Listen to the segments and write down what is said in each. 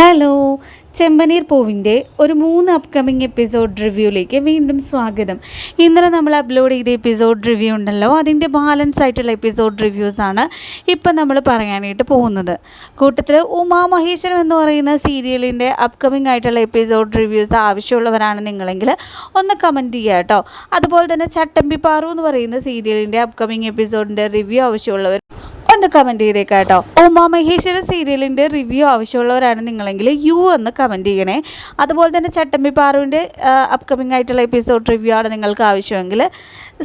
Hello ചെമ്പനീർ പൂവിന്റെ ഒരു മൂന്ന് അപ്കമിങ് എപ്പിസോഡ് റിവ്യൂയിലേക്ക് വീണ്ടും സ്വാഗതം. ഇന്നലെ നമ്മൾ അപ്ലോഡ് ചെയ്ത എപ്പിസോഡ് റിവ്യൂ ഉണ്ടല്ലോ അതിന്റെ ബാലൻസ് ആയിട്ടുള്ള എപ്പിസോഡ് റിവ്യൂസാണ് ഇപ്പം നമ്മൾ പറയാനായിട്ട് പോകുന്നത്. കൂട്ടത്തിൽ ഉമാ മഹേശ്വരം എന്ന് പറയുന്ന സീരിയലിന്റെ അപ്കമിങ് ആയിട്ടുള്ള എപ്പിസോഡ് റിവ്യൂസ് ആവശ്യമുള്ളവരാണ് നിങ്ങളെങ്കിൽ ഒന്ന് കമന്റ് ചെയ്യുക കേട്ടോ. അതുപോലെ തന്നെ ചട്ടമ്പി പാറു എന്ന് പറയുന്ന സീരിയലിന്റെ അപ്കമിങ് എപ്പിസോഡിന്റെ റിവ്യൂ ആവശ്യമുള്ളവർ ഒന്ന് കമന്റ് ചെയ്തേക്കാം കേട്ടോ ഉമാ മഹേശ്വര സീരിയലിന്റെ റിവ്യൂ ആവശ്യമുള്ളവരാണ് നിങ്ങളെങ്കിൽ യു എന്ന് കമന്റ് ചെയ്യണേ. അതുപോലെ തന്നെ ചട്ടമ്പി പാറുവിന്റെ അപ്കമിങ് ആയിട്ടുള്ള എപ്പിസോഡ് റിവ്യൂ ആണ് നിങ്ങൾക്ക് ആവശ്യമെങ്കിൽ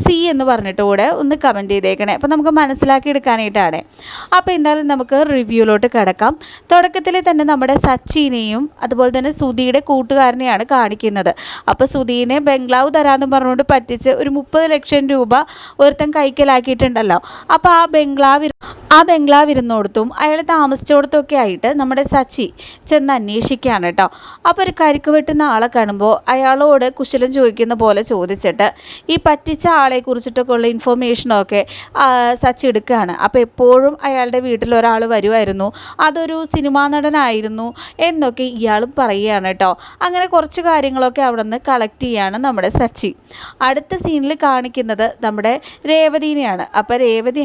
സി എന്ന് പറഞ്ഞിട്ട് കൂടെ ഒന്ന് കമന്റ് ചെയ്തേക്കണേ. അപ്പോൾ നമുക്ക് മനസ്സിലാക്കി എടുക്കാനായിട്ടാണ്. അപ്പോൾ എന്തായാലും നമുക്ക് റിവ്യൂലോട്ട് കിടക്കാം. തുടക്കത്തിൽ തന്നെ നമ്മുടെ സച്ചിനെയും അതുപോലെ തന്നെ സുധിയുടെ കൂട്ടുകാരനെയാണ് കാണിക്കുന്നത്. അപ്പോൾ സുധീനെ ബംഗ്ലാവ് തരാമെന്ന് പറഞ്ഞുകൊണ്ട് പറ്റിച്ച് ഒരു മുപ്പത് ലക്ഷം രൂപ ഒരുത്തൻ കൈക്കലാക്കിയിട്ടുണ്ടല്ലോ. അപ്പോൾ ആ ബംഗ്ലാവ് ആ ബംഗ്ലാവ് ഇരുന്നോടത്തും അയാൾ താമസിച്ചിടത്തൊക്കെ ആയിട്ട് നമ്മുടെ സച്ചി ചെന്ന് അന്വേഷിക്കുകയാണ് കേട്ടോ. അപ്പോൾ ഒരു കരിക്ക് വെട്ടുന്ന ആളെ കാണുമ്പോൾ അയാളോട് കുശലം ചോദിക്കുന്ന പോലെ ചോദിച്ചിട്ട് ഈ പറ്റിച്ച ആളെ കുറിച്ചിട്ടൊക്കെ ഉള്ള ഇൻഫർമേഷനൊക്കെ സച്ച് എടുക്കുകയാണ്. അപ്പോൾ എപ്പോഴും അയാളുടെ വീട്ടിൽ ഒരാൾ വരുമായിരുന്നു. അതൊരു സിനിമാ നടനായിരുന്നു എന്നൊക്കെ ഇയാളും പറയുകയാണ് കേട്ടോ. അങ്ങനെ കുറച്ച് കാര്യങ്ങളൊക്കെ അവിടെ നിന്ന് കളക്ട് ചെയ്യാണ് നമ്മുടെ സച്ചി. അടുത്ത സീനിൽ കാണിക്കുന്നത് നമ്മുടെ രേവതിനെയാണ്. അപ്പോൾ രേവതി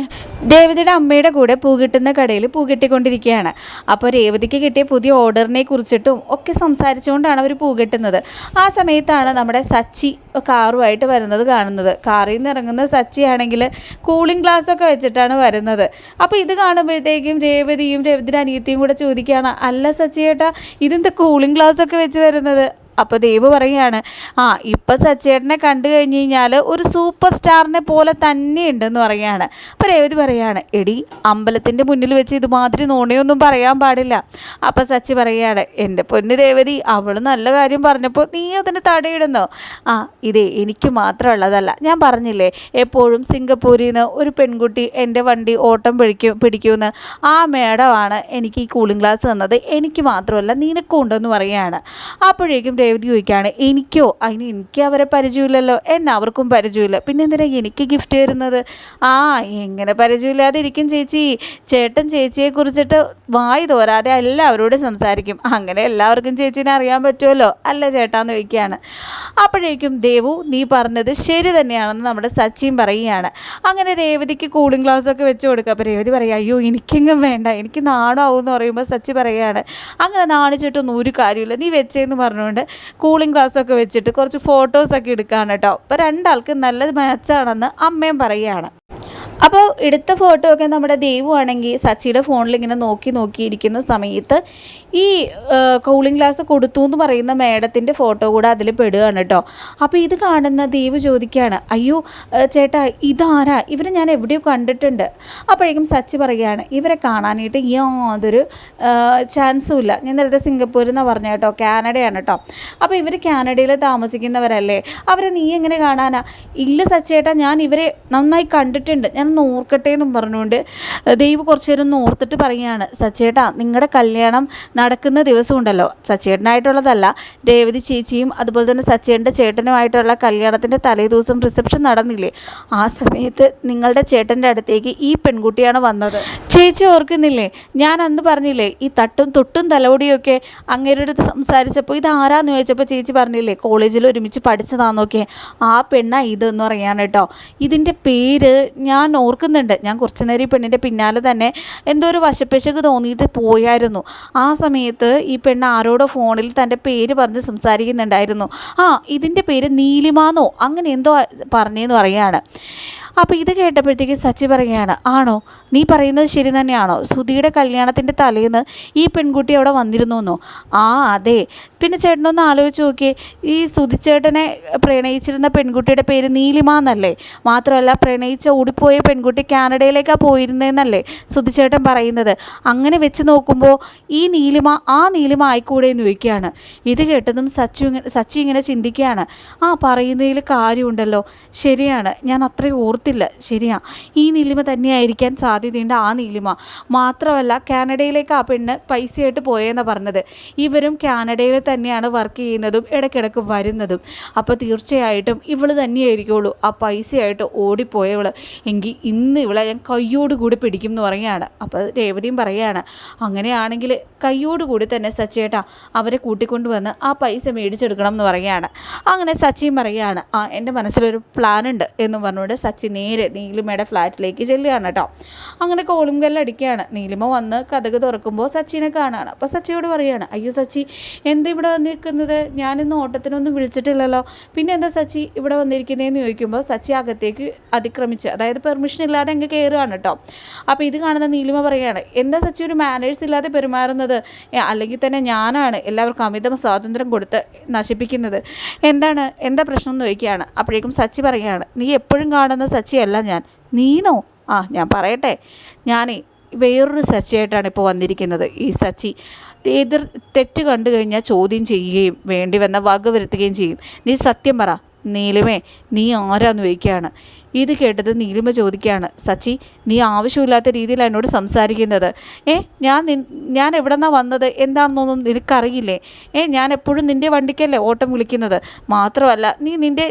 രേവതിയുടെ അമ്മയുടെ കൂടെ പൂ കിട്ടുന്ന കടയിൽ പൂ കിട്ടിക്കൊണ്ടിരിക്കുകയാണ്. അപ്പോൾ രേവതിക്ക് കിട്ടിയ പുതിയ ഓർഡറിനെ കുറിച്ചിട്ടും ഒക്കെ സംസാരിച്ചുകൊണ്ടാണ് അവർ പൂ കിട്ടുന്നത്. ആ സമയത്താണ് നമ്മുടെ സച്ചി കാറുമായിട്ട് വരുന്നത് കാണുന്നത്. കാറിൽ നിന്ന് ഇറങ്ങുന്ന സച്ചി ആണെങ്കിൽ കൂളിംഗ് ഗ്ലാസ് ഒക്കെ വെച്ചിട്ടാണ് വരുന്നത്. അപ്പോൾ ഇത് കാണുമ്പോഴത്തേക്കും രേവതിയും രേവതിയുടെ അനിയത്തിയും കൂടെ ചോദിക്കുകയാണ് അല്ല സച്ചി ചേട്ടാ ഇതെന്താ കൂളിംഗ് ഗ്ലാസ് ഒക്കെ വെച്ച് വരുന്നത്? അപ്പോൾ ദേവ് പറയുകയാണ് ആ ഇപ്പം സച്ചേട്ടനെ കണ്ടു കഴിഞ്ഞ് കഴിഞ്ഞാൽ ഒരു സൂപ്പർ സ്റ്റാറിനെ പോലെ തന്നെ ഉണ്ടെന്ന് പറയുകയാണ്. അപ്പോൾ രേവതി പറയുകയാണ് എടി അമ്പലത്തിന്റെ മുന്നിൽ വെച്ച് ഇതുമാതിരി നോണയൊന്നും പറയാൻ പാടില്ല. അപ്പോൾ സച്ചി പറയുകയാണ് എന്റെ പൊന്ന് രേവതി അവൾ നല്ല കാര്യം പറഞ്ഞപ്പോൾ നീ അതിന് തടയിടുന്നോ? ആ ഇതേ എനിക്ക് മാത്രമുള്ളതല്ല ഞാൻ പറഞ്ഞില്ലേ എപ്പോഴും സിംഗപ്പൂരിൽ നിന്ന് ഒരു പെൺകുട്ടി എന്റെ വണ്ടി ഓട്ടം പിടിക്കും പിടിക്കുമെന്ന് ആ മേഡമാണ് എനിക്ക് ഈ കൂളിംഗ് ഗ്ലാസ് തന്നത് എനിക്ക് മാത്രമല്ല നിനക്കും ഉണ്ടെന്ന് പറയുകയാണ്. അപ്പോഴേക്കും രേവതി ചോദിക്കുകയാണ് എനിക്കോ? അതിന് എനിക്ക് അവരെ പരിചയമില്ലല്ലോ. എന്നെ അവർക്കും പരിചയമില്ല. പിന്നെ എന്തിനാ എനിക്ക് ഗിഫ്റ്റ് തരുന്നത്? ആ എങ്ങനെ പരിചയമില്ലാതെ ഇരിക്കും ചേച്ചി. ചേട്ടൻ ചേച്ചിയെ കുറിച്ചിട്ട് വായി തോരാതെ എല്ലാവരോടും സംസാരിക്കും. അങ്ങനെ എല്ലാവർക്കും ചേച്ചീനെ അറിയാൻ പറ്റുമല്ലോ. അല്ല ചേട്ടാന്ന് ചോദിക്കുകയാണ്. അപ്പോഴേക്കും ദേവു നീ പറഞ്ഞത് ശരി തന്നെയാണെന്ന് നമ്മുടെ സച്ചിൻ പറയുകയാണ്. അങ്ങനെ രേവതിക്ക് കൂളിംഗ് ഗ്ലാസ് ഒക്കെ വെച്ച് കൊടുക്കുക അപ്പോൾ രേവതി പറയുക അയ്യോ എനിക്കെങ്ങും വേണ്ട. എനിക്ക് നാണാവും എന്ന് പറയുമ്പോൾ സച്ചി പറയുകയാണ്. അങ്ങനെ നാണിച്ചിട്ടൊന്നും ഒരു കാര്യമില്ല നീ വെച്ചേന്ന് പറഞ്ഞുകൊണ്ട് കൂളിംഗ് ഗ്ലാസ് ഒക്കെ വെച്ചിട്ട് കുറച്ച് ഫോട്ടോസൊക്കെ എടുക്കുകയാണ് കേട്ടോ. അപ്പോൾ രണ്ടാൾക്ക് നല്ല മാച്ചാണെന്ന് അമ്മയും പറയുകയാണ്. അപ്പോൾ എടുത്ത ഫോട്ടോ ഒക്കെ നമ്മുടെ ദേവു ആണെങ്കിൽ സച്ചിയുടെ ഫോണിൽ ഇങ്ങനെ നോക്കി നോക്കിയിരിക്കുന്ന സമയത്ത് ഈ കൂളിംഗ് ഗ്ലാസ് കൊടുത്തു എന്ന് പറയുന്ന മേഡത്തിന്റെ ഫോട്ടോ കൂടെ അതിൽ പെടുകയാണ് കേട്ടോ. അപ്പോൾ ഇത് കാണുന്ന ദൈവ് ചോദിക്കുകയാണ് അയ്യോ ചേട്ടാ ഇതാരാ? ഇവരെ ഞാൻ എവിടെയോ കണ്ടിട്ടുണ്ട്. അപ്പോഴേക്കും സച്ചി പറയുകയാണ് ഇവരെ കാണാനായിട്ട് യാതൊരു ചാൻസും ഇല്ല. ഞാൻ നേരത്തെ സിംഗപ്പൂരിൽ എന്നാണ് പറഞ്ഞ കേട്ടോ കാനഡയാണ് കേട്ടോ. അപ്പോൾ ഇവർ കാനഡയിൽ താമസിക്കുന്നവരല്ലേ? അവരെ നീ എങ്ങനെ കാണാനാ? ഇല്ല സച്ചേട്ടാ ഞാൻ ഇവരെ നന്നായി കണ്ടിട്ടുണ്ട്. ഞാൻ ഒന്ന് ഓർക്കട്ടെ എന്നും പറഞ്ഞുകൊണ്ട് ദൈവം കുറച്ച് നേരം ഒന്ന് ഓർത്തിട്ട് പറയുകയാണ് സച്ചേട്ടാ നിങ്ങളുടെ കല്യാണം നടക്കുന്ന ദിവസം ഉണ്ടല്ലോ സച്ചേട്ടനായിട്ടുള്ളതല്ല രേവതി ചേച്ചിയും അതുപോലെ തന്നെ സച്ചേട്ടന്റെ ചേട്ടനുമായിട്ടുള്ള കല്യാണത്തിന്റെ തലേദിവസം റിസപ്ഷൻ നടന്നില്ലേ? ആ സമയത്ത് നിങ്ങളുടെ ചേട്ടന്റെ അടുത്തേക്ക് ഈ പെൺകുട്ടിയാണ് വന്നത്. ചേച്ചി ഓർക്കുന്നില്ലേ? ഞാൻ അന്ന് പറഞ്ഞില്ലേ ഈ തട്ടും തൊട്ടും തലോടിയൊക്കെ അങ്ങേരുടെ അടുത്ത് സംസാരിച്ചപ്പോൾ ഇത് ആരാന്ന് ചോദിച്ചപ്പോൾ ചേച്ചി പറഞ്ഞില്ലേ കോളേജിൽ ഒരുമിച്ച് പഠിച്ചതാന്നൊക്കെ. ആ പെണ്ണ ഇതെന്ന് പറയാൻ കേട്ടോ. ഇതിന്റെ പേര് ഞാൻ ഓർക്കുന്നുണ്ട്. ഞാൻ കുറച്ചു നേരം ഈ പെണ്ണിന്റെ പിന്നാലെ തന്നെ എന്തോ ഒരു വശപ്പിശക്ക് തോന്നിയിട്ട് പോയായിരുന്നു. ആ സമയത്ത് ഈ പെണ്ണ് ആരോടോ ഫോണിൽ തന്റെ പേര് പറഞ്ഞ് സംസാരിക്കുന്നുണ്ടായിരുന്നു. ആ ഇതിന്റെ പേര് നീലിമാന്നോ അങ്ങനെ എന്തോ പറഞ്ഞെന്ന് പറയാണ് അപ്പോൾ ഇത് കേട്ടപ്പോഴത്തേക്ക് സച്ചി പറയുകയാണ് ആണോ? നീ പറയുന്നത് ശരി തന്നെയാണോ? സുധിയുടെ കല്യാണത്തിന്റെ തലേന്ന് ഈ പെൺകുട്ടി അവിടെ വന്നിരുന്നോന്നോ? ആ അതെ. പിന്നെ ചേട്ടനൊന്ന് ആലോചിച്ച് നോക്കിയേ. ഈ സുധിച്ചേട്ടനെ പ്രണയിച്ചിരുന്ന പെൺകുട്ടിയുടെ പേര് നീലിമ എന്നല്ലേ? മാത്രമല്ല പ്രണയിച്ച ഓടിപ്പോയ പെൺകുട്ടി കാനഡയിലേക്കാണ് പോയിരുന്നതെന്നല്ലേ സുധിച്ചേട്ടൻ പറയുന്നത്. അങ്ങനെ വെച്ച് നോക്കുമ്പോൾ ഈ നീലിമ ആ നീലിമ ആയിക്കൂടെ എന്ന് ചോദിക്കുകയാണ്. ഇത് കേട്ടതും സച്ചു സച്ചി ഇങ്ങനെ ചിന്തിക്കുകയാണ്. ആ പറയുന്നതിൽ കാര്യമുണ്ടല്ലോ. ശരിയാണ്. ഞാൻ അത്രയും ഓർത്തില്ല ആവത്തില്ല ശരിയാ. ഈ നീലിമ തന്നെയായിരിക്കാൻ സാധ്യതയുണ്ട് ആ നീലിമ. മാത്രമല്ല കാനഡയിലേക്ക് ആ പെണ്ണ് പൈസയായിട്ട് പോയെന്നാണ് പറഞ്ഞത്. ഇവരും കാനഡയിൽ തന്നെയാണ് വർക്ക് ചെയ്യുന്നതും ഇടയ്ക്കിടയ്ക്ക് വരുന്നതും. അപ്പോൾ തീർച്ചയായിട്ടും ഇവൾ തന്നെയായിരിക്കുള്ളൂ. ആ പൈസയായിട്ട് ഓടിപ്പോയവൾ എങ്കിൽ ഇന്ന് ഇവളെ ഞാൻ കൈയോടുകൂടി പിടിക്കും എന്ന് പറയുകയാണ്. അപ്പോൾ രേവതിയും പറയുകയാണ്. അങ്ങനെയാണെങ്കിൽ കൈയോടുകൂടി തന്നെ സച്ചേട്ടാ അവരെ കൂട്ടിക്കൊണ്ടുവന്ന് ആ പൈസ മേടിച്ചെടുക്കണം എന്ന് പറയുകയാണ്. അങ്ങനെ സച്ചിൻ പറയുകയാണ് ആ എന്റെ മനസ്സിലൊരു പ്ലാൻ ഉണ്ട് എന്ന് പറഞ്ഞുകൊണ്ട് സച്ചി നേരെ നീലിമയുടെ ഫ്ലാറ്റിലേക്ക് ചെല്ലുകയാണ് കേട്ടോ. അങ്ങനെ കോളും കല്ലടിക്കുകയാണ് നീലിമ വന്ന് കഥക് തുറക്കുമ്പോൾ സച്ചിനെ കാണുകയാണ്. അപ്പോൾ സച്ചിയോട് പറയുകയാണ് അയ്യോ സച്ചി എന്താ ഇവിടെ വന്നിരിക്കുന്നത്? ഞാനിന്ന് ഓട്ടത്തിനൊന്നും വിളിച്ചിട്ടില്ലല്ലോ. പിന്നെ എന്താ സച്ചി ഇവിടെ വന്നിരിക്കുന്നതെന്ന് ചോദിക്കുമ്പോൾ സച്ചി അകത്തേക്ക് അതിക്രമിച്ച് അതായത് പെർമിഷൻ ഇല്ലാതെ അങ്ങ് കയറുകയാണ് കേട്ടോ. അപ്പോൾ ഇത് കാണുന്ന നീലിമ പറയുകയാണ് എന്താ സച്ചി ഒരു മാനേഴ്സ് ഇല്ലാതെ പെരുമാറുന്നത്? അല്ലെങ്കിൽ തന്നെ ഞാനാണ് എല്ലാവർക്കും അമിതം സ്വാതന്ത്ര്യം കൊടുത്ത് നശിപ്പിക്കുന്നത്. എന്താണ് എന്താ പ്രശ്നം? എന്ന് ചോദിക്കുകയാണ്. അപ്പോഴേക്കും സച്ചി പറയുകയാണ് നീ എപ്പോഴും കാണുന്ന സച്ചിയല്ല ഞാൻ. നീനോ? ആ ഞാൻ പറയട്ടെ. ഞാനേ വേറൊരു സച്ചിയായിട്ടാണ് ഇപ്പോൾ വന്നിരിക്കുന്നത്. ഈ സച്ചി എതിർ തെറ്റ് കണ്ടു കഴിഞ്ഞാൽ ചോദ്യം ചെയ്യുകയും വേണ്ടി വന്ന വക വരുത്തുകയും ചെയ്യും. നീ സത്യം പറ. നീലിമേ നീ ആരാന്ന് ചോദിക്കുകയാണ്. ഇത് കേട്ടത് നീലിമ ചോദിക്കുകയാണ് സച്ചി നീ ആവശ്യമില്ലാത്ത രീതിയിലാണ് എന്നോട് സംസാരിക്കുന്നത്. ഏ ഞാൻ നിൻ ഞാൻ എവിടെ നിന്നാണ് വന്നത്? എന്താണെന്നൊന്നും നിനക്കറിയില്ലേ? ഏ ഞാൻ എപ്പോഴും നിന്റെ വണ്ടിക്കല്ലേ ഓട്ടം വിളിക്കുന്നത്. മാത്രമല്ല നീ നിന്റെ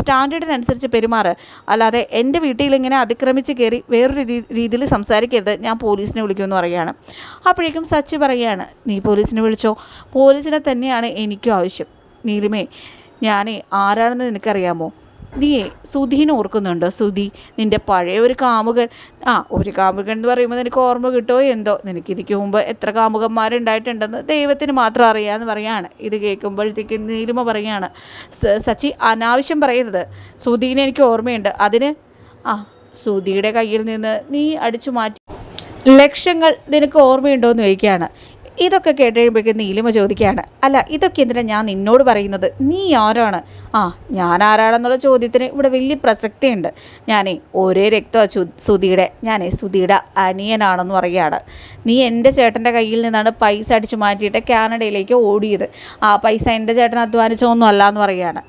സ്റ്റാൻഡേർഡിനനുസരിച്ച് പെരുമാറ്. അല്ലാതെ എന്റെ വീട്ടിൽ ഇങ്ങനെ അതിക്രമിച്ച് കയറി വേറൊരു രീതിയിൽ സംസാരിക്കരുത്. ഞാൻ പോലീസിനെ വിളിക്കുമെന്ന് പറയുകയാണ്. അപ്പോഴേക്കും സച്ചി പറയുകയാണ് നീ പോലീസിനെ വിളിച്ചോ? പോലീസിനെ തന്നെയാണ് എനിക്കും ആവശ്യം. നീലിമേ ഞാനേ ആരാണെന്ന് നിനക്കറിയാമോ? നീയേ സുധീനെ ഓർക്കുന്നുണ്ടോ? സുധി നിന്റെ പഴയ ഒരു കാമുകൻ. ആ ഒരു കാമുകൻ എന്ന് പറയുമ്പോൾ നിനക്ക് ഓർമ്മ കിട്ടുമോ എന്തോ? നിനക്ക് ഇതിക്ക് മുമ്പ് എത്ര കാമുകന്മാരുണ്ടായിട്ടുണ്ടെന്ന് ദൈവത്തിന് മാത്രം അറിയാമെന്ന് പറയാണ്. ഇത് കേൾക്കുമ്പോഴത്തേക്ക് നീലിമ പറയാണ്. "സ- സച്ചി അനാവശ്യം പറയരുത്. സുധീനെ എനിക്ക് ഓർമ്മയുണ്ട്. അതിന്? ആ സുധിയുടെ കയ്യിൽ നിന്ന് നീ അടിച്ചു മാറ്റി. ലക്ഷങ്ങൾ നിനക്ക് ഓർമ്മയുണ്ടോ എന്ന് ചോദിക്കുകയാണ്. ഇതൊക്കെ കേട്ടുകഴിയുമ്പോഴേക്കും നീലിമ ചോദിക്കുകയാണ്. അല്ല ഇതൊക്കെ എന്തിനാ ഞാൻ നിന്നോട് പറയുന്നത്? നീ ആരാണ്? ആ ഞാൻ ആരാണെന്നുള്ള ചോദ്യത്തിന് ഇവിടെ വലിയ പ്രസക്തിയുണ്ട്. ഞാനേ ഒരേ രക്തം സുധിയുടെ ഞാനേ സുധിയുടെ അനിയനാണെന്ന് പറയുകയാണ്. നീ എന്റെ ചേട്ടന്റെ കയ്യിൽ നിന്നാണ് പൈസ അടിച്ച് മാറ്റിയിട്ട് കാനഡയിലേക്ക് ഓടിയത്. ആ പൈസ എന്റെ ചേട്ടൻ അധ്വാനിച്ചൊന്നും അല്ല എന്ന് പറയുകയാണ്.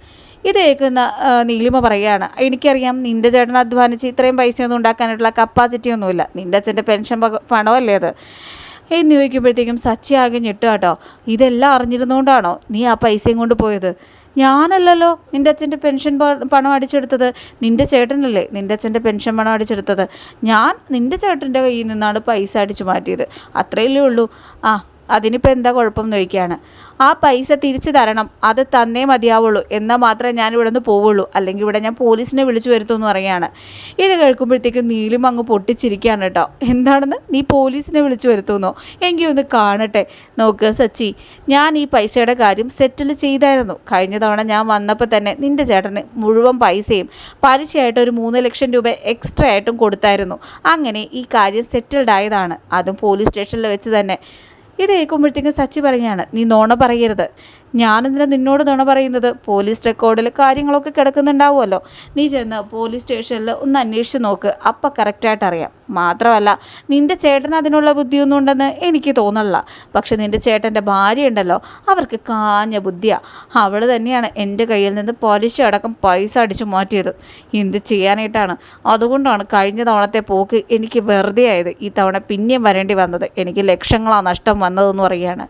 ഇത് കേൾക്കുന്ന നീലിമ പറയുകയാണ്. എനിക്കറിയാം നിന്റെ ചേട്ടൻ അധ്വാനിച്ച് ഇത്രയും പൈസയൊന്നും ഉണ്ടാക്കാനായിട്ടുള്ള കപ്പാസിറ്റി ഒന്നുമില്ല. നിന്റെ അച്ഛന്റെ പെൻഷൻ പണമല്ലേ അത്? എന്ന് ചോദിക്കുമ്പോഴത്തേക്കും സച്ചി ആകെ ഞെട്ടുക കേട്ടോ ഇതെല്ലാം അറിഞ്ഞിരുന്നുകൊണ്ടാണോ നീ ആ പൈസയും കൊണ്ട് പോയത്? ഞാനല്ലല്ലോ നിന്റെ അച്ഛന്റെ പെൻഷൻ പണം അടിച്ചെടുത്തത്. നിന്റെ ചേട്ടനല്ലേ നിന്റെ അച്ഛന്റെ പെൻഷൻ പണം അടിച്ചെടുത്തത്. ഞാൻ നിന്റെ ചേട്ടന്റെ കയ്യിൽ നിന്നാണ് പൈസ അടിച്ചു മാറ്റിയത്. അത്രയല്ലേ ഉള്ളൂ. ആ അതിനിപ്പോൾ എന്താ കുഴപ്പം എന്ന് ചോദിക്കുകയാണ്. ആ പൈസ തിരിച്ചു തരണം. അത് തന്നേ മതിയാവുള്ളൂ. എന്നാൽ മാത്രമേ ഞാൻ ഇവിടെ നിന്ന് പോവുള്ളൂ. അല്ലെങ്കിൽ ഇവിടെ ഞാൻ പോലീസിനെ വിളിച്ചു വരുത്തുമെന്ന് പറയുകയാണ്. ഇത് കേൾക്കുമ്പോഴത്തേക്കും നീലും അങ്ങ് പൊട്ടിച്ചിരിക്കുകയാണ് കേട്ടോ. എന്താണെന്ന്? നീ പോലീസിനെ വിളിച്ചു വരുത്തുമെന്നോ എങ്കിൽ ഒന്ന് കാണട്ടെ. നോക്ക് സച്ചി ഞാൻ ഈ പൈസയുടെ കാര്യം സെറ്റിൽ ചെയ്തായിരുന്നു. കഴിഞ്ഞ തവണ ഞാൻ വന്നപ്പോൾ തന്നെ നിന്റെ ചേട്ടന് മുഴുവൻ പൈസയും പലിശയായിട്ട് ഒരു മൂന്ന് ലക്ഷം രൂപ എക്സ്ട്രാ ആയിട്ടും കൊടുത്തായിരുന്നു. അങ്ങനെ ഈ കാര്യം സെറ്റിൽഡ് ആയതാണ്. അതും പോലീസ് സ്റ്റേഷനിൽ വെച്ച് തന്നെ. ഇത് കേൾക്കുമ്പോഴത്തേക്കും സച്ചി പറയുകയാണ് നീ നോണ പറയരുത്. ഞാനെന്തിനാ നിന്നോട് തുണ പറയുന്നത്? പോലീസ് റെക്കോർഡിൽ കാര്യങ്ങളൊക്കെ കിടക്കുന്നുണ്ടാവുമല്ലോ. നീ ചെന്ന് പോലീസ് സ്റ്റേഷനിൽ ഒന്ന് അന്വേഷിച്ച് നോക്ക്. അപ്പം കറക്റ്റായിട്ട് അറിയാം. മാത്രമല്ല നിന്റെ ചേട്ടൻ അതിനുള്ള ബുദ്ധിയൊന്നും ഉണ്ടെന്ന് എനിക്ക് തോന്നണില്ല. പക്ഷെ നിന്റെ ചേട്ടന്റെ ഭാര്യ ഉണ്ടല്ലോ. അവർക്ക് കാഞ്ഞ ബുദ്ധിയാണ് അവൾ തന്നെയാണ് എന്റെ കയ്യിൽ നിന്ന് പലിശ അടക്കം പൈസ അടിച്ചു മാറ്റിയത്. എന്ത് ചെയ്യാനായിട്ടാണ്? അതുകൊണ്ടാണ് കഴിഞ്ഞ തവണത്തെ പോക്ക് എനിക്ക് വെറുതെ ആയത്. ഈ തവണ പിന്നെയും വരേണ്ടി വന്നത്. എനിക്ക് ലക്ഷങ്ങളാണ് നഷ്ടം വന്നതെന്ന് പറയുകയാണ്.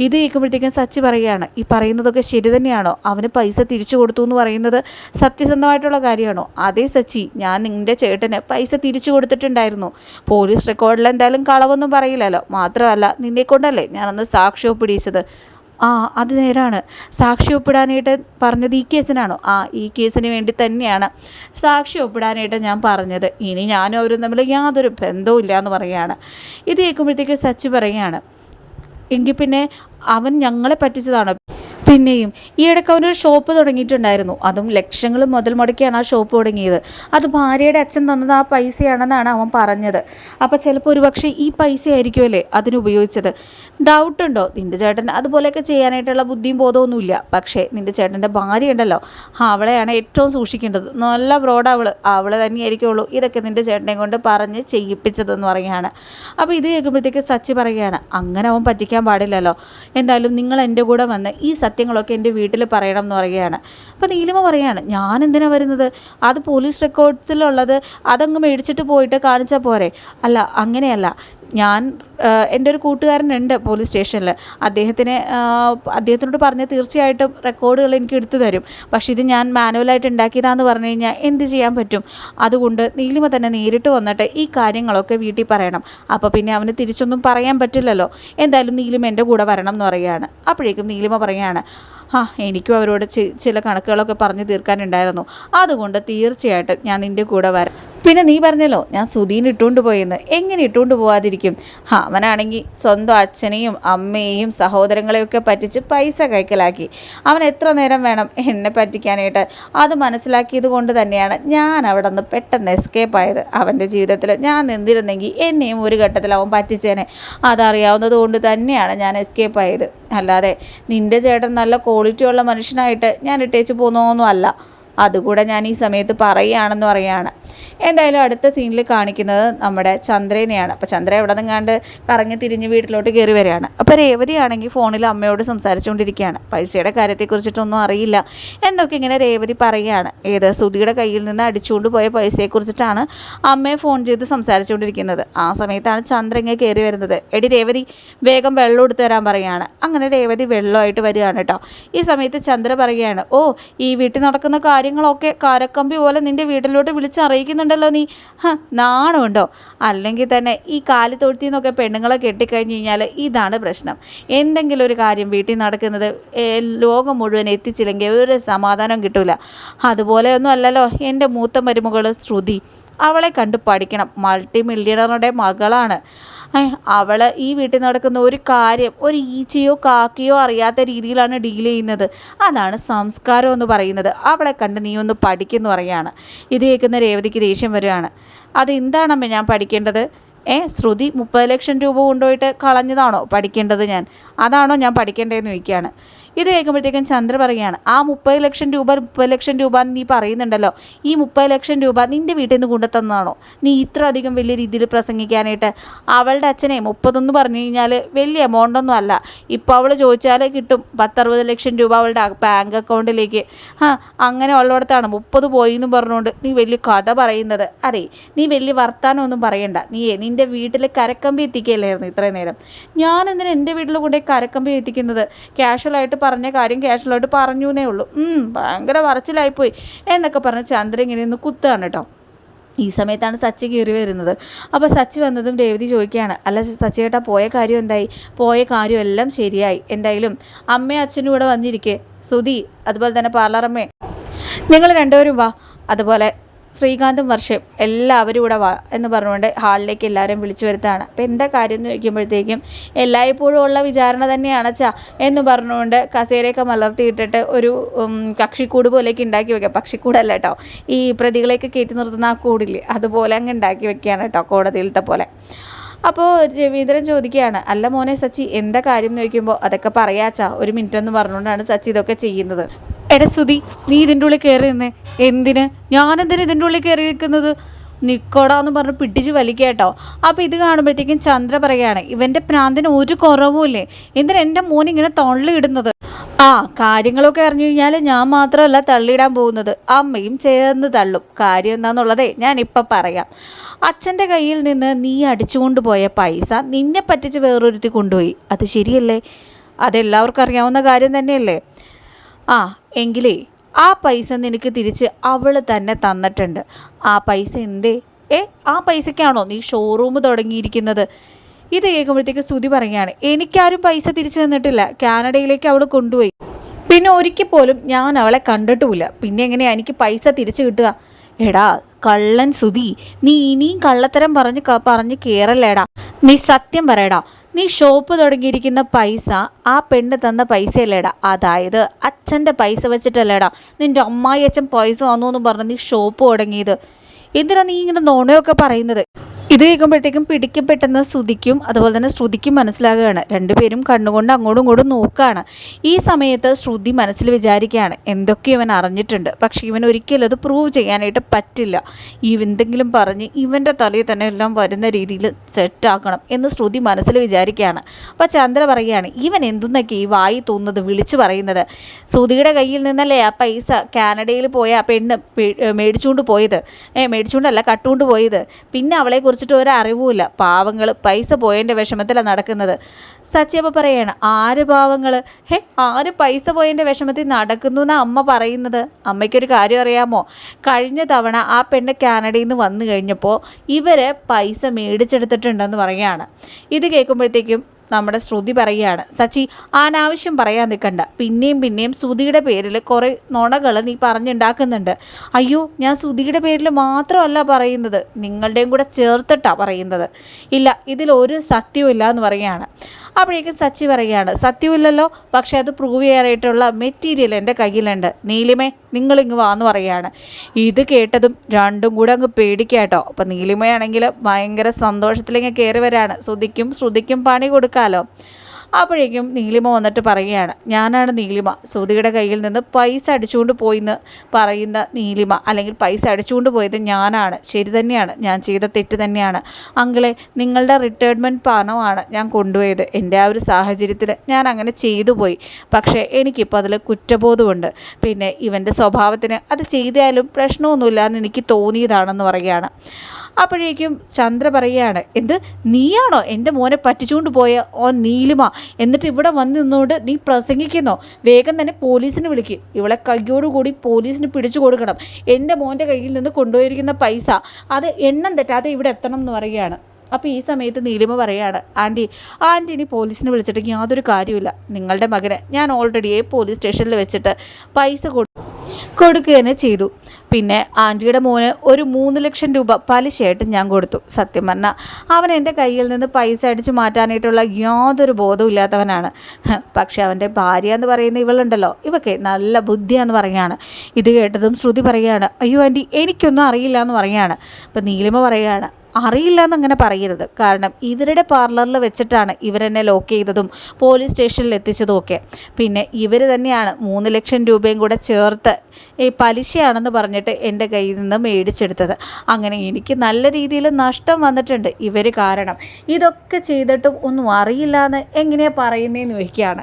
ഇത് കേൾക്കുമ്പോഴത്തേക്കും സച്ചി പറയുകയാണ് ഈ പറയുന്നതൊക്കെ ശരി തന്നെയാണോ? അവന് പൈസ തിരിച്ചു കൊടുത്തു എന്ന് പറയുന്നത് സത്യസന്ധമായിട്ടുള്ള കാര്യമാണോ? അതേ സച്ചി ഞാൻ നിന്റെ ചേട്ടന് പൈസ തിരിച്ചു കൊടുത്തിട്ടുണ്ടായിരുന്നു. പോലീസ് റെക്കോർഡിൽ എന്തായാലും കളവൊന്നും പറയില്ലല്ലോ. മാത്രമല്ല നിന്നെ കൊണ്ടല്ലേ ഞാനന്ന് സാക്ഷ്യം ഒപ്പിടിയിച്ചത് ആ അത് നേരാണ്. സാക്ഷി ഒപ്പിടാനായിട്ട് പറഞ്ഞത് ഈ കേസിനാണോ? ആ ഈ കേസിന് വേണ്ടി തന്നെയാണ് സാക്ഷി ഒപ്പിടാനായിട്ട് ഞാൻ പറഞ്ഞത്. ഇനി ഞാനും അവരും തമ്മിൽ യാതൊരു ബന്ധവും ഇല്ല എന്ന് പറയുകയാണ്. ഇത് കേൾക്കുമ്പോഴത്തേക്ക് സച്ചി പറയുകയാണ് എങ്കിൽ പിന്നെ അവൻ ഞങ്ങളെ പറ്റിച്ചതാണോ? പിന്നെയും ഈയിടയ്ക്ക് അവനൊരു ഷോപ്പ് തുടങ്ങിയിട്ടുണ്ടായിരുന്നു. അതും ലക്ഷങ്ങൾ മുതൽ മുടക്കിയാണ് ആ ഷോപ്പ് തുടങ്ങിയത്. അത് ഭാര്യയുടെ അച്ഛൻ തന്നത് ആ പൈസയാണെന്നാണ് അവൻ പറഞ്ഞത്. അപ്പോൾ ചിലപ്പോൾ ഒരുപക്ഷെ ഈ പൈസ ആയിരിക്കുമല്ലേ അതിനുപയോഗിച്ചത് ഡൗട്ട് ഉണ്ടോ? നിന്റെ ചേട്ടൻ അതുപോലെയൊക്കെ ചെയ്യാനായിട്ടുള്ള ബുദ്ധിയും ബോധമൊന്നുമില്ല പക്ഷേ നിന്റെ ചേട്ടന്റെ ഭാര്യ ഉണ്ടല്ലോ. അവളെയാണ് ഏറ്റവും സൂക്ഷിക്കേണ്ടത്. നല്ല ബ്രോഡ് അവൾ അവൾ തന്നെയായിരിക്കുള്ളൂ ഇതൊക്കെ നിന്റെ ചേട്ടനെ കൊണ്ട് പറഞ്ഞ് ചെയ്യിപ്പിച്ചതെന്ന് പറയുകയാണ്. അപ്പോൾ ഇത് കേൾക്കുമ്പോഴത്തേക്ക് സച്ചി പറയുകയാണ് അങ്ങനെ അവൻ പറ്റിക്കാൻ പാടില്ലല്ലോ. എന്തായാലും നിങ്ങൾ എന്റെ കൂടെ വന്ന് ഈ സത്യം സത്യങ്ങളൊക്കെ എന്റെ വീട്ടിൽ പറയണം എന്ന് പറയുകയാണ്. അപ്പോൾ നീലിമ പറയുകയാണ് ഞാൻ എന്തിനാണ് വരുന്നത്? അത് പോലീസ് റെക്കോർഡ്സിലുള്ളത് അതങ്ങ് മേടിച്ചിട്ട് പോയിട്ട് കാണിച്ചാൽ പോരെ. അല്ല അങ്ങനെയല്ല. ഞാൻ എന്റെ ഒരു കൂട്ടുകാരനുണ്ട് പോലീസ് സ്റ്റേഷനിൽ. അദ്ദേഹത്തിനെ അദ്ദേഹത്തിനോട് പറഞ്ഞാൽ തീർച്ചയായിട്ടും റെക്കോർഡുകൾ എനിക്ക് എടുത്തു തരും. പക്ഷേ ഇത് ഞാൻ മാനുവലായിട്ട് ഉണ്ടാക്കിയതാന്ന് പറഞ്ഞു കഴിഞ്ഞാൽ എന്ത് ചെയ്യാൻ പറ്റും? അതുകൊണ്ട് നീലിമ തന്നെ നേരിട്ട് വന്നിട്ട് ഈ കാര്യങ്ങളൊക്കെ വീട്ടിൽ പറയണം. അപ്പോൾ പിന്നെ അവന് തിരിച്ചൊന്നും പറയാൻ പറ്റില്ലല്ലോ. എന്തായാലും നീലിമ എന്റെ കൂടെ വരണം എന്ന് പറയുകയാണ്. അപ്പോഴേക്കും നീലിമ പറയുകയാണ് ആ എനിക്കും അവരോട് ചില കണക്കുകളൊക്കെ പറഞ്ഞു തീർക്കാനുണ്ടായിരുന്നു. അതുകൊണ്ട് തീർച്ചയായിട്ടും ഞാൻ നിന്റെ കൂടെ വരാം. പിന്നെ നീ പറഞ്ഞല്ലോ ഞാൻ സുധീൻ ഇട്ടുകൊണ്ട് പോയെന്ന്. എങ്ങനെ ഇട്ടുകൊണ്ട് പോവാതിരിക്കും? അവനാണെങ്കിൽ സ്വന്തം അച്ഛനെയും അമ്മയെയും സഹോദരങ്ങളെയൊക്കെ പറ്റിച്ച് പൈസ കൈക്കലാക്കി. അവൻ എത്ര നേരം വേണം എന്നെ പറ്റിക്കാനായിട്ട്? അത് മനസ്സിലാക്കിയത് കൊണ്ട് തന്നെയാണ് ഞാൻ അവിടെ നിന്ന് പെട്ടെന്ന് എസ്കേപ്പ് ആയത്. അവന്റെ ജീവിതത്തിൽ ഞാൻ നിന്നിരുന്നെങ്കിൽ എന്നെയും ഒരു ഘട്ടത്തിൽ അവൻ പറ്റിച്ചേനെ. അതറിയാവുന്നത് കൊണ്ട് തന്നെയാണ് ഞാൻ എസ്കേപ്പ് ആയത്. അല്ലാതെ നിന്റെ ചേട്ടൻ നല്ല ക്വാളിറ്റിയുള്ള മനുഷ്യനായിട്ട് ഞാൻ ഇട്ടേച്ച് പോകുന്നതൊന്നും അല്ല. അതുകൂടെ ഞാൻ ഈ സമയത്ത് പറയുകയാണെന്ന് പറയുകയാണ്. എന്തായാലും അടുത്ത സീനിൽ കാണിക്കുന്നത് നമ്മുടെ ചന്ദ്രനെയാണ്. അപ്പോൾ ചന്ദ്ര എവിടെ നിന്നാണ്ട് കറങ്ങി തിരിഞ്ഞ് വീട്ടിലോട്ട് കയറി വരികയാണ്. അപ്പോൾ രേവതി ആണെങ്കിൽ ഫോണിൽ അമ്മയോട് സംസാരിച്ചുകൊണ്ടിരിക്കുകയാണ്. പൈസയുടെ കാര്യത്തെക്കുറിച്ചിട്ടൊന്നും അറിയില്ല. എന്തൊക്കെ ഇങ്ങനെ രേവതി പറയുകയാണ്. ഏത് സുധിയുടെ കയ്യിൽ നിന്ന് അടിച്ചുകൊണ്ട് പോയ പൈസയെക്കുറിച്ചിട്ടാണ് അമ്മയെ ഫോൺ ചെയ്ത് സംസാരിച്ചുകൊണ്ടിരിക്കുന്നത്. ആ സമയത്താണ് ചന്ദ്ര ഇങ്ങനെ കയറി വരുന്നത്. എടി രേവതി വേഗം വെള്ളം എടുത്തു തരാൻ പറയുകയാണ്. അങ്ങനെ രേവതി വെള്ളമായിട്ട് വരികയാണ് കേട്ടോ. ഈ സമയത്ത് ചന്ദ്ര പറയുകയാണ് ഓ ഈ വീട്ടിൽ നടക്കുന്ന കാര്യം കാര്യങ്ങളൊക്കെ കാരക്കമ്പി പോലെ നിന്റെ വീട്ടിലോട്ട് വിളിച്ചറിയിക്കുന്നുണ്ടല്ലോ നീ. നാണമുണ്ടോ അല്ലെങ്കിൽ തന്നെ ഈ കാലി തൊഴുത്തിൽ നിന്നൊക്കെ പെണ്ണുങ്ങളെ കെട്ടിക്കഴിഞ്ഞ് കഴിഞ്ഞാൽ ഇതാണ് പ്രശ്നം. എന്തെങ്കിലും ഒരു കാര്യം വീട്ടിൽ നടക്കുന്നത് ലോകം മുഴുവൻ എത്തിച്ചില്ലെങ്കിൽ ഒരു സമാധാനം കിട്ടില്ല അതുപോലെയൊന്നും അല്ലല്ലോ എന്റെ മൂത്ത മരുമകൾ ശ്രുതി. അവളെ കണ്ട് പഠിക്കണം. മൾട്ടി മില്യണറുടെ മകളാണ്. അവൾ ഈ വീട്ടിൽ നടക്കുന്ന ഒരു കാര്യം ഒരു ഈച്ചയോ കാക്കയോ അറിയാത്ത രീതിയിലാണ് ഡീൽ ചെയ്യുന്നത്. അതാണ് സംസ്കാരം എന്ന് പറയുന്നത്. അവളെ കണ്ട് നീ ഒന്ന് പഠിക്കുന്നു പറയാണ്. ഇത് കേൾക്കുന്ന രേവതിക്ക് ദേഷ്യം വരികയാണ്. അതെന്താണമ്മ ഞാൻ പഠിക്കേണ്ടത്? ഏ ശ്രുതി മുപ്പത് ലക്ഷം രൂപ കൊണ്ടുപോയിട്ട് കളഞ്ഞതാണോ പഠിക്കേണ്ടത് ഞാൻ? അതാണോ ഞാൻ പഠിക്കേണ്ടതെന്ന് ചോദിക്കുകയാണ്. ഇത് കേൾക്കുമ്പോഴത്തേക്കും ചന്ദ്ര പറയുകയാണ് ആ മുപ്പത് ലക്ഷം രൂപ മുപ്പത് ലക്ഷം രൂപ നീ പറയുന്നുണ്ടല്ലോ. ഈ മുപ്പത് ലക്ഷം രൂപ നിന്റെ വീട്ടിൽ നിന്ന് കൊണ്ടുത്തന്നതാണോ നീ ഇത്ര അധികം വലിയ രീതിയിൽ പ്രസംഗിക്കാനായിട്ട് അവളുടെ അച്ഛനെ മുപ്പതെന്ന് പറഞ്ഞു കഴിഞ്ഞാൽ വലിയ എമൗണ്ടൊന്നും അല്ല. ഇപ്പോൾ അവൾ ചോദിച്ചാൽ കിട്ടും പത്തറുപത് ലക്ഷം രൂപ അവളുടെ ബാങ്ക് അക്കൗണ്ടിലേക്ക് ആ അങ്ങനെ ഉള്ളിടത്താണ് മുപ്പത് പോയി എന്ന് പറഞ്ഞുകൊണ്ട് നീ വലിയ കഥ പറയുന്നത്. അതെ നീ വലിയ വർത്താനമൊന്നും പറയണ്ട. നീയേ നിന്റെ വീട്ടിൽ കരക്കമ്പി എത്തിക്കുകയല്ലായിരുന്നു ഇത്രയും നേരം. ഞാൻ എന്തിനാ എന്റെ വീട്ടിൽ കൊണ്ടുപോയി കരക്കമ്പി എത്തിക്കുന്നത്? ക്യാഷ്വലായിട്ട് പറഞ്ഞ കാര്യം ക്യാഷ്വലായിട്ട് പറഞ്ഞു എന്നേ ഉള്ളൂ. ഭയങ്കര വറച്ചിലായിപ്പോയി എന്നൊക്കെ പറഞ്ഞ് ചന്ദ്രൻ ഇങ്ങനെ ഒന്ന് കുത്തുകയാണ് കേട്ടോ. ഈ സമയത്താണ് സച്ചി കയറി വരുന്നത്. അപ്പോൾ സച്ചി വന്നതും രേവതി ചോദിക്കുകയാണ് അല്ല സച്ചി കേട്ടാ പോയ കാര്യം എന്തായി? പോയ കാര്യം എല്ലാം ശരിയായി. എന്തായാലും അമ്മയും അച്ഛനും ഇവിടെ വന്നിരിക്കേ. സുധി അതുപോലെ തന്നെ പാർലറമ്മേ നിങ്ങൾ രണ്ടുപേരും വാ. അതുപോലെ ശ്രീകാന്തും വർഷയും എല്ലാവരും ഇവിടെ വാ എന്ന് പറഞ്ഞുകൊണ്ട് ഹാളിലേക്ക് എല്ലാവരും വിളിച്ചു വരുത്താണ് അപ്പോൾ എന്താ കാര്യം എന്ന് ചോദിക്കുമ്പോഴത്തേക്കും എല്ലായ്പ്പോഴും ഉള്ള വിചാരണ തന്നെയാണ് ചാ എന്ന് പറഞ്ഞുകൊണ്ട് കസേരയൊക്കെ മലർത്തിയിട്ടിട്ട് ഒരു കക്ഷിക്കൂട് പോലെയൊക്കെ ഉണ്ടാക്കി വെക്കാം പക്ഷിക്കൂടല്ല കേട്ടോ ഈ പ്രതികളെയൊക്കെ കയറ്റി നിർത്തുന്ന ആ കൂടില്ലേ അതുപോലെ അങ്ങ് ഉണ്ടാക്കി വെക്കുകയാണ് കേട്ടോ കോടതിയിലത്തെ പോലെ. അപ്പോൾ രവീന്ദ്രൻ ചോദിക്കുകയാണ് അല്ല മോനെ സച്ചി എന്താ കാര്യം എന്ന് ചോദിക്കുമ്പോൾ അതൊക്കെ പറയാച്ചാ ഒരു മിനിറ്റ് എന്ന് പറഞ്ഞുകൊണ്ടാണ് സച്ചി ഇതൊക്കെ ചെയ്യുന്നത്. എടാ നീ ഇതിന്റെ ഉള്ളിൽ കയറി നിന്നേ എന്തിന്? ഞാനെന്തിന് ഇതിന്റെ ഉള്ളിൽ കയറി നിൽക്കുന്നത്? നിക്കോടാന്ന് പറഞ്ഞ് പിടിച്ച് വലിക്കുക കേട്ടോ. അപ്പോൾ ഇത് കാണുമ്പോഴത്തേക്കും ചന്ദ്ര പറയുകയാണ് ഇവന്റെ പ്രാന്തിന് ഒരു കുറവുമില്ലേ എന്തിനാ എന്റെ മോൻ ഇങ്ങനെ തൊള്ളിയിടുന്നത് ആ കാര്യങ്ങളൊക്കെ അറിഞ്ഞു കഴിഞ്ഞാൽ ഞാൻ മാത്രമല്ല തള്ളിയിടാൻ പോകുന്നത്. അമ്മയും ചേർന്ന് തള്ളും. കാര്യം എന്താണെന്നുള്ളതേ ഞാൻ പറയാം. അച്ഛന്റെ കയ്യിൽ നിന്ന് നീ അടിച്ചുകൊണ്ട് പോയ പൈസ നിന്നെ പറ്റിച്ച് വേറൊരുത്തി കൊണ്ടുപോയി. അത് ശരിയല്ലേ? അതെല്ലാവർക്കും അറിയാവുന്ന കാര്യം തന്നെയല്ലേ? ആ എങ്കിലേ ആ പൈസ നിനക്ക് തിരിച്ച് അവൾ തന്നെ തന്നിട്ടുണ്ട്. ആ പൈസ എന്തേ? ഏ ആ പൈസയ്ക്കാണോ നീ ഷോറൂം തുടങ്ങിയിരിക്കുന്നത്? ഇത് കേൾക്കുമ്പോഴത്തേക്ക് സ്തുതി പറയുകയാണ്. എനിക്കാരും പൈസ തിരിച്ചു തന്നിട്ടില്ല. കാനഡയിലേക്ക് അവൾ കൊണ്ടുപോയി. പിന്നെ ഒരിക്കൽ പോലും ഞാൻ അവളെ കണ്ടിട്ടുമില്ല. പിന്നെ എങ്ങനെയാ എനിക്ക് പൈസ തിരിച്ചു കിട്ടുക? എടാ കള്ളൻ സുതി നീ ഇനിയും കള്ളത്തരം പറഞ്ഞ് പറഞ്ഞ് കയറല്ലേടാ നീ സത്യം പറയടാ. നീ ഷോപ്പ് തുടങ്ങിയിരിക്കുന്ന പൈസ ആ പെണ്ണ് തന്ന പൈസയല്ലേടാ? അതായത് അച്ഛന്റെ പൈസ വെച്ചിട്ടല്ലേടാ നിന്റെ അമ്മായി അച്ഛൻ പൈസ വന്നു എന്ന് പറഞ്ഞ് നീ ഷോപ്പ് തുടങ്ങിയത്. എന്തിനാ നീ ഇങ്ങനെ നോണയൊക്കെ പറയുന്നത്? ഇത് കേൾക്കുമ്പോഴത്തേക്കും പിടിക്കപ്പെട്ടെന്ന് ശ്രുതിക്കും അതുപോലെ തന്നെ ശ്രുതിക്കും മനസ്സിലാകുകയാണ്. രണ്ടുപേരും കണ്ണുകൊണ്ട് അങ്ങോട്ടും ഇങ്ങോട്ടും നോക്കുകയാണ്. ഈ സമയത്ത് ശ്രുതി മനസ്സിൽ വിചാരിക്കുകയാണ് എന്തൊക്കെ ഇവൻ അറിഞ്ഞിട്ടുണ്ട്. പക്ഷേ ഇവൻ ഒരിക്കലും അത് പ്രൂവ് ചെയ്യാനായിട്ട് പറ്റില്ല. ഈ എന്തെങ്കിലും പറഞ്ഞ് ഇവന്റെ തലയിൽ തന്നെ എല്ലാം വരുന്ന രീതിയിൽ സെറ്റാക്കണം എന്ന് ശ്രുതി മനസ്സിൽ വിചാരിക്കുകയാണ്. അപ്പോൾ ചന്ദ്ര പറയുകയാണ് ഇവൻ എന്തെന്നൊക്കെ ഈ വായി തോന്നുന്നത് വിളിച്ചു പറയുന്നത്? ശ്രുതിയുടെ കയ്യിൽ നിന്നല്ലേ ആ പൈസ? കാനഡയിൽ പോയ ആ പെണ്ണ് മേടിച്ചുകൊണ്ട് പോയത്. മേടിച്ചുകൊണ്ടല്ല കട്ടുകൊണ്ട് പോയത്. പിന്നെ അവളെക്കുറിച്ച് കുറിച്ചിട്ട് ഒരു അറിവുമില്ല പാവങ്ങൾ പൈസ പോയതിന്റെ വിഷമത്തിലാണ് നടക്കുന്നത്. സച്ചിയപ്പ പറയാണ് ആര് പാവങ്ങൾ ഹേ ആര് പൈസ പോയതിന്റെ വിഷമത്തിൽ നടക്കുന്നു എന്നാണ് അമ്മ പറയുന്നത്? അമ്മയ്ക്കൊരു കാര്യം അറിയാമോ? കഴിഞ്ഞ തവണ ആ പെണ്ണ് കാനഡയിൽ നിന്ന് വന്നു കഴിഞ്ഞപ്പോൾ ഇവരെ പൈസ മേടിച്ചെടുത്തിട്ടുണ്ടെന്ന് പറയുകയാണ്. ഇത് കേൾക്കുമ്പോഴത്തേക്കും നമ്മുടെ ശ്രുതി പറയുകയാണ് സച്ചി അനാവശ്യം പറയാൻ നിൽക്കണ്ട. പിന്നെയും പിന്നെയും ശ്രുതിയുടെ പേരിൽ കുറേ നുണകൾ നീ പറഞ്ഞുണ്ടാക്കുന്നുണ്ട്. അയ്യോ ഞാൻ ശ്രുതിയുടെ പേരിൽ മാത്രമല്ല പറയുന്നത് നിങ്ങളുടെയും കൂടെ ചേർത്തിട്ടാണ് പറയുന്നത്. ഇല്ല ഇതിലൊരു സത്യവും ഇല്ല എന്ന് പറയുകയാണ്. അപ്പോഴേക്കും സച്ചി പറയുകയാണ് സത്യമില്ലല്ലോ പക്ഷേ അത് പ്രൂവ് ചെയ്യാനായിട്ടുള്ള മെറ്റീരിയൽ എന്റെ കയ്യിലുണ്ട്. നീലിമേ നിങ്ങളിങ്ങ് വാന്ന് പറയുകയാണ്. ഇത് കേട്ടതും രണ്ടും കൂടെ അങ്ങ് പേടിക്കാട്ടോ അപ്പം നീലിമയാണെങ്കിൽ ഭയങ്കര സന്തോഷത്തിലിങ്ങ് കയറി വരാണ്. ശ്രുതിക്കും ശ്രുതിക്കും പണി കൊടുക്കാമല്ലോ അപ്പോഴേക്കും നീലിമ വന്നിട്ട് പറയുകയാണ് ഞാനാണ് നീലിമ. സുധിയുടെ കയ്യിൽ നിന്ന് പൈസ അടിച്ചുകൊണ്ട് പോയിന്ന് പറയുന്ന നീലിമ. അല്ലെങ്കിൽ പൈസ അടിച്ചുകൊണ്ട് പോയത് ഞാനാണ്. ശരി തന്നെയാണ്. ഞാൻ ചെയ്ത തെറ്റ് തന്നെയാണ്. അങ്കിളെ നിങ്ങളുടെ റിട്ടയർമെന്റ് പണമാണ് ഞാൻ കൊണ്ടുപോയത്. എന്റെ ആ ഒരു സാഹചര്യത്തിൽ ഞാൻ അങ്ങനെ ചെയ്തു പോയി. പക്ഷേ എനിക്കിപ്പോൾ അതിൽ കുറ്റബോധമുണ്ട്. പിന്നെ ഇവന്റെ സ്വഭാവത്തിന് അത് ചെയ്താലും പ്രശ്നമൊന്നുമില്ല എന്ന് എനിക്ക് തോന്നിയതാണെന്ന് പറയുകയാണ്. അപ്പോഴേക്കും ചന്ദ്ര പറയുകയാണ് എന്ത്? നീയാണോ എന്റെ മോനെ പറ്റിച്ചുകൊണ്ട് പോയ ഓ നീലിമ? എന്നിട്ട് ഇവിടെ വന്ന് നിന്നുകൊണ്ട് നീ പ്രസംഗിക്കുന്നോ? വേഗം തന്നെ പോലീസിനെ വിളിക്കും. ഇവളെ കയ്യോടുകൂടി പോലീസിന് പിടിച്ചു കൊടുക്കണം. എന്റെ മോന്റെ കയ്യിൽ നിന്ന് കൊണ്ടുപോയിരിക്കുന്ന പൈസ അത് എണ്ണം തെറ്റാതെ ഇവിടെ എത്തണം എന്ന് പറയുകയാണ്. അപ്പോൾ ഈ സമയത്ത് നീലിമ പറയാണ് ആന്റി ആന്റി ഇനി പോലീസിനെ വിളിച്ചിട്ട് യാതൊരു കാര്യമില്ല നിങ്ങളുടെ മകനെ ഞാൻ ഓൾറെഡി പോലീസ് സ്റ്റേഷനിൽ വെച്ചിട്ട് പൈസ കൊടു കൊടുക്കുക തന്നെ ചെയ്തു. പിന്നെ ആന്റിയുടെ മോന് ഒരു മൂന്ന് ലക്ഷം രൂപ പലിശയായിട്ട് ഞാൻ കൊടുത്തു. സത്യം പറഞ്ഞാൽ അവൻ എന്റെ കയ്യിൽ നിന്ന് പൈസ അടിച്ചു മാറ്റാനായിട്ടുള്ള യാതൊരു ബോധവും ഇല്ലാത്തവനാണ്. പക്ഷേ അവന്റെ ഭാര്യ എന്ന് പറയുന്ന ഇവളുണ്ടല്ലോ ഇവക്കെ നല്ല ബുദ്ധിയാന്ന് പറയുകയാണ്. ഇത് കേട്ടതും ശ്രുതി പറയുകയാണ് അയ്യോ ആന്റി എനിക്കൊന്നും അറിയില്ല എന്ന് പറയുകയാണ്. അപ്പം നീലിമ പറയുകയാണ് അറിയില്ല എന്നങ്ങനെ പറയരുത്. കാരണം ഇവരുടെ പാർലറിൽ വെച്ചിട്ടാണ് ഇവരെന്നെ ലോക്ക് ചെയ്തതും പോലീസ് സ്റ്റേഷനിൽ എത്തിച്ചതും ഒക്കെ. പിന്നെ ഇവർ തന്നെയാണ് മൂന്ന് ലക്ഷം രൂപയും കൂടെ ചേർത്ത് ഈ പലിശയാണെന്ന് പറഞ്ഞിട്ട് എന്റെ കയ്യിൽ നിന്ന് മേടിച്ചെടുത്തത്. അങ്ങനെ എനിക്ക് നല്ല രീതിയിൽ നഷ്ടം വന്നിട്ടുണ്ട്. ഇവർ കാരണം ഇതൊക്കെ ചെയ്തിട്ടും ഒന്നും അറിയില്ല എന്ന് എങ്ങനെയാണ് പറയുന്നതെന്ന് ചോദിക്കുകയാണ്.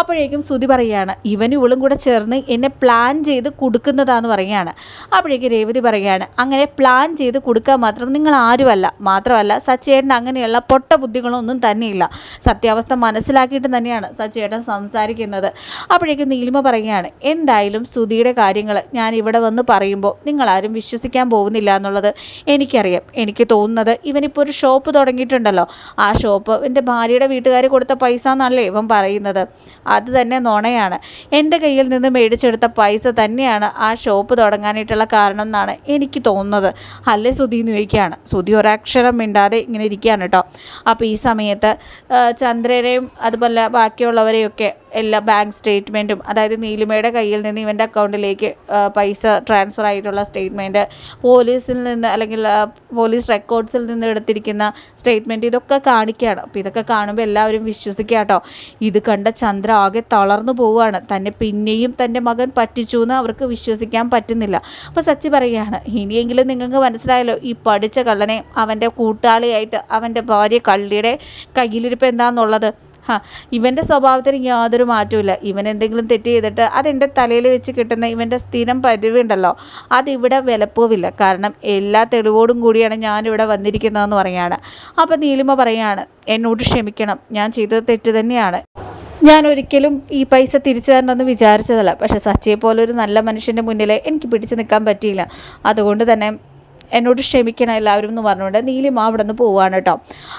അപ്പോഴേക്കും ശ്രുതി പറയുകയാണ് ഇവനും ഇവളും കൂടെ ചേർന്ന് എന്നെ പ്ലാൻ ചെയ്ത് കൊടുക്കുന്നതാന്ന് പറയുകയാണ്. അപ്പോഴേക്കും രേവതി പറയുകയാണ് അങ്ങനെ പ്ലാൻ ചെയ്ത് കൊടുക്കാൻ മാത്രം നിങ്ങൾ ആരുമല്ല. അല്ല മാത്രമല്ല സച്ചേട്ടൻ അങ്ങനെയുള്ള പൊട്ട ബുദ്ധികളൊന്നും തന്നെയില്ല. സത്യാവസ്ഥ മനസ്സിലാക്കിയിട്ട് തന്നെയാണ് സച്ചേട്ടൻ സംസാരിക്കുന്നത്. അപ്പോഴേക്കും നീലിമ പറയുകയാണ് എന്തായാലും സുധിയുടെ കാര്യങ്ങൾ ഞാൻ ഇവിടെ വന്ന് പറയുമ്പോൾ നിങ്ങളാരും വിശ്വസിക്കാൻ പോകുന്നില്ല എന്നുള്ളത് എനിക്കറിയാം. എനിക്ക് തോന്നുന്നത് ഇവനിപ്പോൾ ഒരു ഷോപ്പ് തുടങ്ങിയിട്ടുണ്ടല്ലോ. ആ ഷോപ്പ് എന്റെ ഭാര്യയുടെ വീട്ടുകാർ കൊടുത്ത പൈസ എന്നല്ലേ ഇവൻ പറയുന്നത്? അത് തന്നെ നുണയാണ്. എന്റെ കയ്യിൽ നിന്ന് മേടിച്ചെടുത്ത പൈസ തന്നെയാണ് ആ ഷോപ്പ് തുടങ്ങാനായിട്ടുള്ള കാരണം എന്നാണ് എനിക്ക് തോന്നുന്നത്. അല്ലേ സുധി എന്ന് ചോദിക്കുകയാണ്. സുധി ഒരക്ഷരം മിണ്ടാതെ ഇങ്ങനെ ഇരിക്കുകയാണ് കേട്ടോ. അപ്പോൾ ഈ സമയത്ത് ചന്ദ്രനെയും അതുപോലെ ബാക്കിയുള്ളവരെയൊക്കെ എല്ലാ ബാങ്ക് സ്റ്റേറ്റ്മെന്റും അതായത് നീലിമയുടെ കയ്യിൽ നിന്ന് ഇവന്റെ അക്കൗണ്ടിലേക്ക് പൈസ ട്രാൻസ്ഫർ ആയിട്ടുള്ള സ്റ്റേറ്റ്മെന്റ് പോലീസിൽ നിന്ന് അല്ലെങ്കിൽ പോലീസ് റെക്കോർഡ്സിൽ നിന്ന് എടുത്തിരിക്കുന്ന സ്റ്റേറ്റ്മെന്റ് ഇതൊക്കെ കാണിക്കുകയാണ്. അപ്പോൾ ഇതൊക്കെ കാണുമ്പോൾ എല്ലാവരും വിശ്വസിക്കുക കേട്ടോ. ഇത് കണ്ട ചന്ദ്ര ആകെ തളർന്നു പോവുകയാണ്. തന്നെ പിന്നെയും തന്റെ മകൻ പറ്റിച്ചു എന്ന് അവർക്ക് വിശ്വസിക്കാൻ പറ്റുന്നില്ല. അപ്പോൾ സച്ചി പറയുകയാണ് ഇനിയെങ്കിലും നിങ്ങൾക്ക് മനസ്സിലായല്ലോ ഈ പഠിച്ച കള്ളനെ അവന്റെ കൂട്ടാളിയായിട്ട് അവന്റെ ഭാര്യ കള്ളിയുടെ കയ്യിലിരിപ്പ് എന്താണെന്നുള്ളത് ഹാ ഇവന്റെ സ്വഭാവത്തിന് യാതൊരു മാറ്റമില്ല ഇവൻ എന്തെങ്കിലും തെറ്റ് ചെയ്തിട്ട് അതെന്റെ തലയിൽ വെച്ച് കിട്ടുന്ന ഇവന്റെ സ്ഥിരം പരിവുണ്ടല്ലോ. അതിവിടെ വിലപ്പോവില്ല. കാരണം എല്ലാ തെളിവോടും കൂടിയാണ് ഞാനിവിടെ വന്നിരിക്കുന്നതെന്ന് പറയാണ് അപ്പോൾ നീലിമ പറയാണ് എന്നോട് ക്ഷമിക്കണം. ഞാൻ ചെയ്തത് തെറ്റ് തന്നെയാണ്. ഞാൻ ഒരിക്കലും ഈ പൈസ തിരിച്ചു തരണമെന്ന് വിചാരിച്ചതല്ല. പക്ഷേ സച്ചിയെ പോലെ ഒരു നല്ല മനുഷ്യന്റെ മുന്നിൽ എനിക്ക് പിടിച്ചു നിൽക്കാൻ പറ്റിയില്ല. അതുകൊണ്ട് തന്നെ എന്നോട് ക്ഷമിക്കണം എല്ലാവരും എന്ന് പറഞ്ഞുകൊണ്ട് നീലിമ അവിടെ നിന്ന് പോവുകയാണ് കേട്ടോ.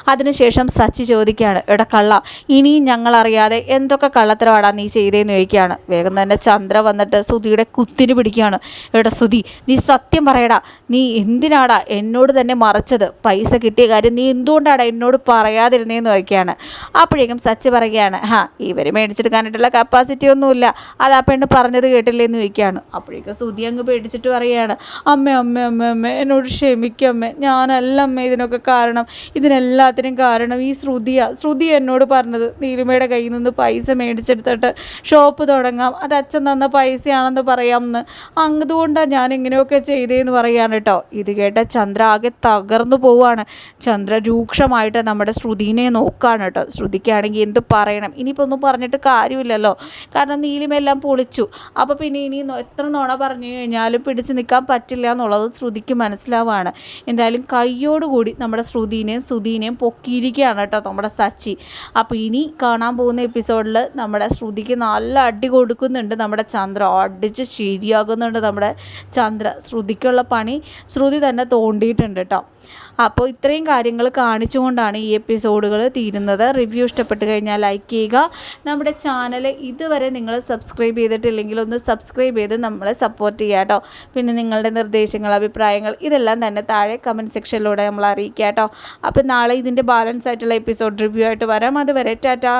അതിനുശേഷം സച്ചി ചോദിക്കുകയാണ് എടാ കള്ള ഇനിയും ഞങ്ങളറിയാതെ എന്തൊക്കെ കള്ളത്തരവാടാ നീ ചെയ്തേന്ന് ചോദിക്കുകയാണ്. വേഗം തന്നെ ചന്ദ്ര വന്നിട്ട് സുധിയുടെ കുത്തിന് പിടിക്കുകയാണ്. എടാ സുധി നീ സത്യം പറയടാ നീ എന്തിനാടാ എന്നോട് തന്നെ മറച്ചത്? പൈസ കിട്ടിയ കാര്യം നീ എന്തുകൊണ്ടാടാ എന്നോട് പറയാതിരുന്നേന്ന് ചോദിക്കുകയാണ്. അപ്പോഴേക്കും സച്ചി പറയുകയാണ് ഹാ ഇവർ മേടിച്ചെടുക്കാനായിട്ടുള്ള കപ്പാസിറ്റി ഒന്നുമില്ല. അത് ആ പെണ്ണ് പറഞ്ഞത് കേട്ടില്ലേന്ന് ചോദിക്കുകയാണ്. അപ്പോഴേക്കും സുധി അങ്ങ് പേടിച്ചിട്ട് പറയുകയാണ് അമ്മ അമ്മ അമ്മ അമ്മ എന്നോട് എന്നോട് ക്ഷമിക്കമ്മേ. ഞാനല്ല അമ്മ ഇതിനൊക്കെ കാരണം. ഇതിനെല്ലാത്തിനും കാരണം ഈ ശ്രുതിയ. ശ്രുതി എന്നോട് പറഞ്ഞത് നീലിമയുടെ കയ്യിൽ നിന്ന് പൈസ മേടിച്ചെടുത്തിട്ട് ഷോപ്പ് തുടങ്ങാം. അത് അച്ഛൻ തന്ന പൈസയാണെന്ന് പറയാമെന്ന്. അങ്ങതുകൊണ്ടാണ് ഞാൻ ഇങ്ങനെയൊക്കെ ചെയ്തതെന്ന് പറയാണ് കേട്ടോ. ഇത് കേട്ട ചന്ദ്ര ആകെ തകർന്നു പോവാണ്. ചന്ദ്ര രൂക്ഷമായിട്ട് നമ്മുടെ ശ്രുതിനെ നോക്കുകയാണ് കേട്ടോ. ശ്രുതിക്കാണെങ്കിൽ എന്ത് പറയണം? ഇനിയിപ്പോൾ ഒന്നും പറഞ്ഞിട്ട് കാര്യമില്ലല്ലോ. കാരണം നീലിമെല്ലാം പൊളിച്ചു. അപ്പോൾ പിന്നെ ഇനി എത്ര നോണ പറഞ്ഞു കഴിഞ്ഞാലും പിടിച്ച് നിൽക്കാൻ പറ്റില്ല എന്നുള്ളത് ശ്രുതിക്ക് മനസ്സിലാവുകയാണ് എന്തായാലും കയ്യോടുകൂടി നമ്മുടെ ശ്രുതിനെയും ശ്രുതിനെയും പൊക്കിയിരിക്കുകയാണ് കേട്ടോ നമ്മുടെ സച്ചി. അപ്പോൾ ഇനി കാണാൻ പോകുന്ന എപ്പിസോഡിൽ നമ്മുടെ ശ്രുതിക്ക് നല്ല അടി കൊടുക്കുന്നുണ്ട് നമ്മുടെ ചന്ദ്ര. അടിച്ച് ശരിയാകുന്നുണ്ട് നമ്മുടെ ചന്ദ്ര. ശ്രുതിക്കുള്ള പണി ശ്രുതി തന്നെ തോണ്ടിയിട്ടുണ്ട് കേട്ടോ. അപ്പോൾ ഇത്രയും കാര്യങ്ങൾ കാണിച്ചുകൊണ്ടാണ് ഈ എപ്പിസോഡുകൾ തീരുന്നത്. റിവ്യൂ ഇഷ്ടപ്പെട്ട് കഴിഞ്ഞാൽ ലൈക്ക് ചെയ്യുക. നമ്മുടെ ചാനൽ ഇതുവരെ നിങ്ങൾ സബ്സ്ക്രൈബ് ചെയ്തിട്ടില്ലെങ്കിൽ ഒന്ന് സബ്സ്ക്രൈബ് ചെയ്ത് നമ്മളെ സപ്പോർട്ട് ചെയ്യുക കേട്ടോ. പിന്നെ നിങ്ങളുടെ നിർദ്ദേശങ്ങൾ അഭിപ്രായങ്ങൾ ഇതെല്ലാം തന്നെ താഴെ കമന്റ് സെക്ഷനിലൂടെ നമ്മൾ അറിയിക്കുക കേട്ടോ. അപ്പോൾ നാളെ ഇതിന്റെ ബാലൻസ് ആയിട്ടുള്ള എപ്പിസോഡ് റിവ്യൂ ആയിട്ട് വരാം. അതുവരെ ടാറ്റാ.